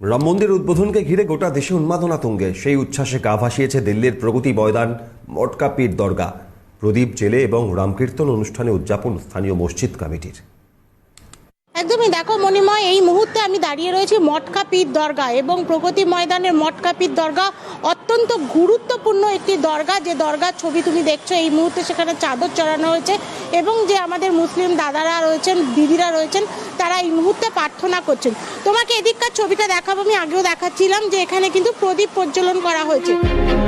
রাম মন্দির উদ্বোধনকে ঘিরে গোটা দেশে উন্মাদনা তুঙ্গে। সেই উচ্ছ্বাসে গা ভাসিয়েছে দিল্লির প্রগতি ময়দান, মটকা পীর দরগা। প্রদীপ জেলে এবং রামকীর্তন অনুষ্ঠানে উদযাপন স্থানীয় মসজিদ কমিটির। একদমই দেখো মণিময়, এই মুহূর্তে আমি দাঁড়িয়ে রয়েছি মটকা পীর দরগা এবং প্রগতি ময়দানের মটকা পীর দরগা অত্যন্ত গুরুত্বপূর্ণ একটি দরগা। যে দরগার ছবি তুমি দেখছ, এই মুহূর্তে সেখানে চাদর চড়ানো হয়েছে এবং যে আমাদের মুসলিম দাদারা রয়েছেন, দিদিরা রয়েছেন তারা এই মুহূর্তে প্রার্থনা করছেন। তোমাকে এদিককার ছবিটা দেখাবো, আমি আগেও দেখাচ্ছিলাম যে এখানে কিন্তু প্রদীপ প্রজ্বলন করা হয়েছে।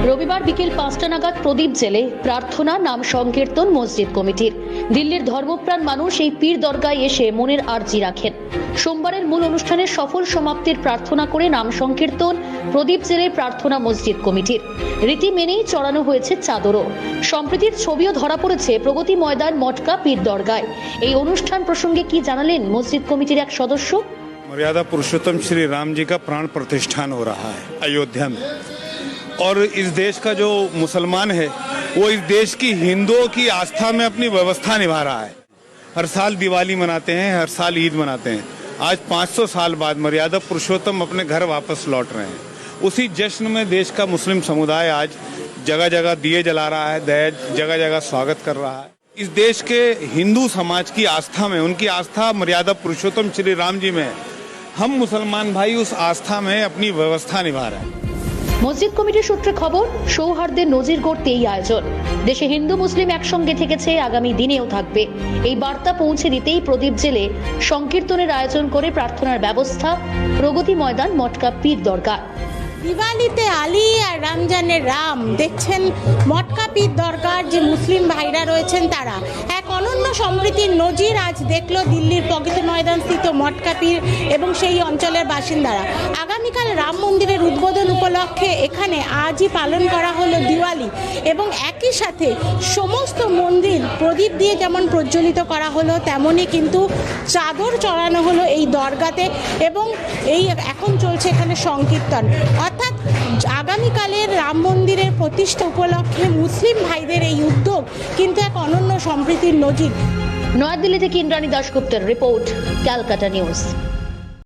রবিবার বিকেল পাঁচটা নাগাদ প্রদীপ জেলে প্রার্থনা নাম সংকীর্তন মসজিদ কমিটির। দিল্লির ধর্মপ্রাণ মানুষ এই পীর দরগায় এসে মনের আর্জি রাখেন। সোমবারের মূল অনুষ্ঠানের সফল সমাপ্তির প্রার্থনা করে নাম সংকীর্তন প্রদীপ জেলে প্রার্থনা মসজিদ কমিটির রীতি মেনেই চড়ানো হয়েছে চাদরও সম্প্রীতির ছবিও ধরা পড়েছে প্রগতি ময়দান মটকা পীর দরগায় এই অনুষ্ঠান প্রসঙ্গে কি জানালেন মসজিদ কমিটির এক সদস্য मर्यादा पुरुषोत्तम श्री राम जी का प्राण प्रतिष्ठान हो रहा है अयोध्या में और इस देश का जो मुसलमान है वो इस देश की हिंदुओं की आस्था में अपनी व्यवस्था निभा रहा है हर साल दिवाली मनाते हैं हर साल ईद मनाते हैं आज 500 साल बाद मर्यादा पुरुषोत्तम अपने घर वापस लौट रहे हैं उसी जश्न में देश का मुस्लिम समुदाय आज जगह जगह दिए जला रहा है दहेज जगह जगह स्वागत कर रहा है इस देश के हिंदू समाज की आस्था में उनकी आस्था मर्यादा पुरुषोत्तम श्री राम जी में है हम मुसलमान भाई उस आस्था में अपनी व्यवस्था निभा रहे हैं মসজিদ কমিটির সূত্রে খবর সৌহার্দ্যের নজির গড়তে এই আয়োজন দেশে হিন্দু মুসলিম একসঙ্গে থেকেছে, আগামী দিনেও থাকবে। এই বার্তা পৌঁছে দিতেই প্রদীপ জেলে সংকীর্তনের আয়োজন করে প্রার্থনার ব্যবস্থা, প্রগতি ময়দান, মটকা পীর দরগা দিওয়ালিতে আলী আর রমজানের রাম, দেখছেন মটকা পীর দরগার যে মুসলিম ভাইরা রয়েছেন তারা। এক অনন্য সমৃদ্ধির নজির আজ দেখল দিল্লির প্রগতি ময়দান স্থিত মটকা পীর এবং সেই অঞ্চলের বাসিন্দারা। আগামীকাল রাম মন্দিরের উদ্বোধন উপলক্ষে এখানে আজই পালন করা হলো দিওয়ালি এবং একই সাথে সমস্ত মন্দির প্রদীপ দিয়ে যেমন প্রজ্বলিত করা হলো, তেমনই কিন্তু চাদর চড়ানো হলো এই দরগাতে এবং এই এখন চলছে এখানে সংকীর্তন। অর্থাৎ আগামীকালের রাম মন্দিরের প্রতিষ্ঠা উপলক্ষে মুসলিম ভাইদের এই উদ্যোগ কিন্তু এক অনন্য সম্প্রীতির নজির। নয়াদিল্লি থেকে ইন্দ্রাণী দাশগুপ্তের রিপোর্ট, ক্যালকাটা নিউজ।